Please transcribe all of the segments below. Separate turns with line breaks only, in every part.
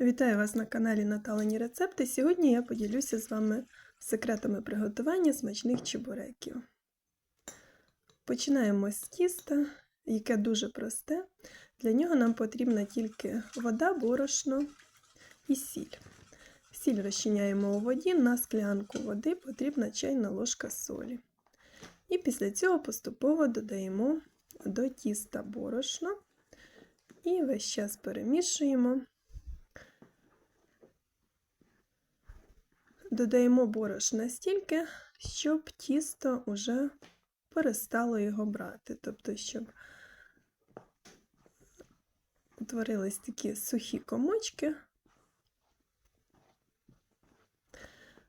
Вітаю вас на каналі Наталені Рецепти. Сьогодні я поділюся з вами секретами приготування смачних чебуреків. Починаємо з тіста, яке дуже просте. Для нього нам потрібна тільки вода, борошно і сіль. Сіль розчиняємо у воді, на склянку води потрібна чайна ложка солі. І після цього поступово додаємо до тіста борошно і весь час перемішуємо. Додаємо борошна стільки, щоб тісто вже перестало його брати. Тобто, щоб утворились такі сухі комочки.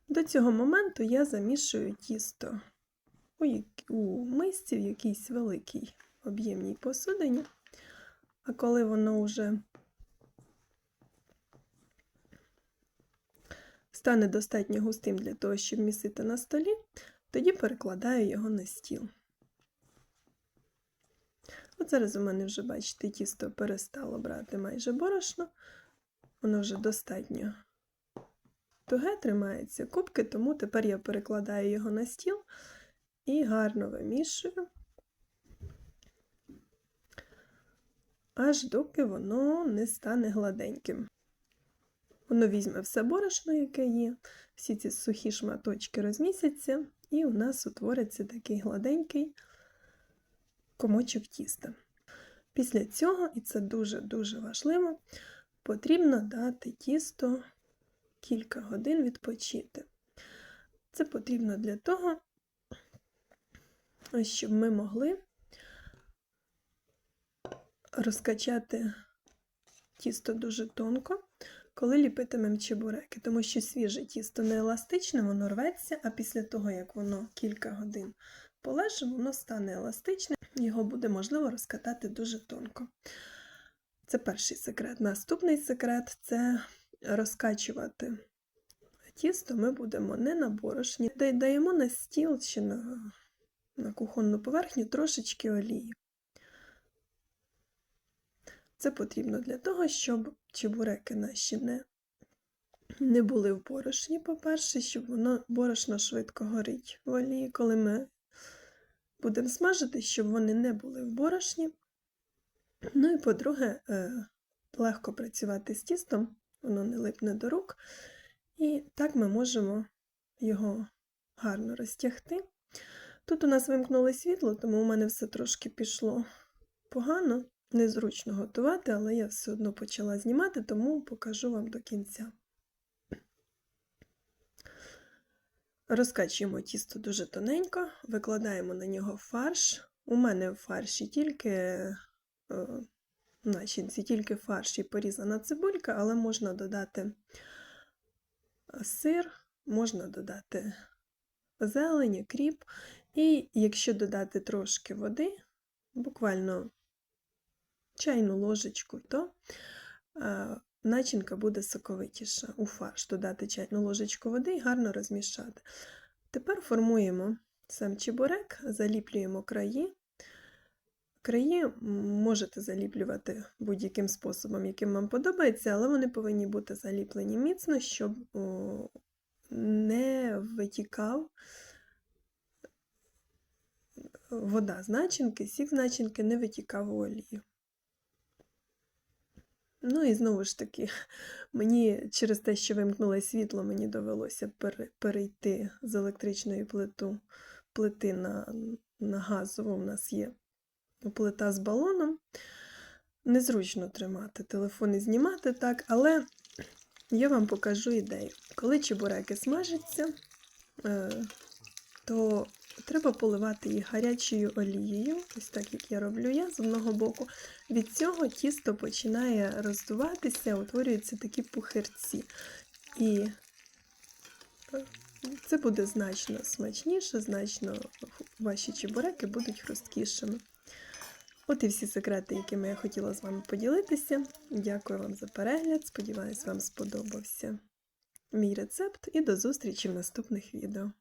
До цього моменту я замішую тісто у, у мисці в якійсь великій об'ємній посудині. А коли воно вже стане достатньо густим для того, щоб місити на столі, тоді перекладаю його на стіл. От зараз у мене вже, бачите, тісто перестало брати майже борошно, воно вже достатньо туге тримається кубки, тому тепер я перекладаю його на стіл і гарно вимішую, аж доки воно не стане гладеньким. Воно візьме все борошно, яке є, всі ці сухі шматочки розмісяться, і у нас утвориться такий гладенький комочок тіста. Після цього, і це дуже-дуже важливо, потрібно дати тісто кілька годин відпочити. Це потрібно для того, щоб ми могли розкачати тісто дуже тонко, коли ліпитимемо чебуреки, тому що свіже тісто не еластичне, воно рветься, а після того, як воно кілька годин полеже, воно стане еластичним, його буде можливо розкатати дуже тонко. Це перший секрет. Наступний секрет це розкачувати тісто ми будемо не на борошні, даємо на стіл чи на, на кухонну поверхню трошечки олії. Це потрібно для того, щоб чебуреки наші не, не були в борошні, по-перше, щоб воно борошно швидко горить в олії, коли ми будемо смажити, щоб вони не були в борошні. Ну і по-друге, е, легко працювати з тістом, воно не липне до рук. І так ми можемо його гарно розтягти. Тут у нас вимкнули світло, тому у мене все трошки пішло погано, незручно готувати, але я все одно почала знімати, тому покажу вам до кінця. Розкачуємо тісто дуже тоненько, викладаємо на нього фарш. У мене в фарші тільки е, начинці, тільки фарш і порізана цибулька, але можна додати сир, можна додати зелень, кріп. І якщо додати трошки води, буквально чайну ложечку, то начинка буде соковитіша. У фарш додати чайну ложечку води і гарно розмішати. Тепер формуємо сам чебурек, заліплюємо краї. Краї можете заліплювати будь-яким способом, яким вам подобається, але вони повинні бути заліплені міцно, щоб не витікав вода з начинки, сік з начинки не витікав у олію. Ну і знову ж таки, мені через те, що вимкнулося світло, мені довелося перейти з електричної плиту, плити на, на газову. У нас є плита з балоном. Незручно тримати телефон і знімати так, але я вам покажу ідею. Коли чебуреки смажаться, е, то треба поливати їх гарячою олією, ось так як я роблю я з одного боку. Від цього тісто починає роздуватися, утворюються такі пухирці. І це буде значно смачніше, значно ваші чебуреки будуть хрусткішими. От і всі секрети, якими я хотіла з вами поділитися. Дякую вам за перегляд. Сподіваюсь, вам сподобався мій рецепт і до зустрічі в наступних відео.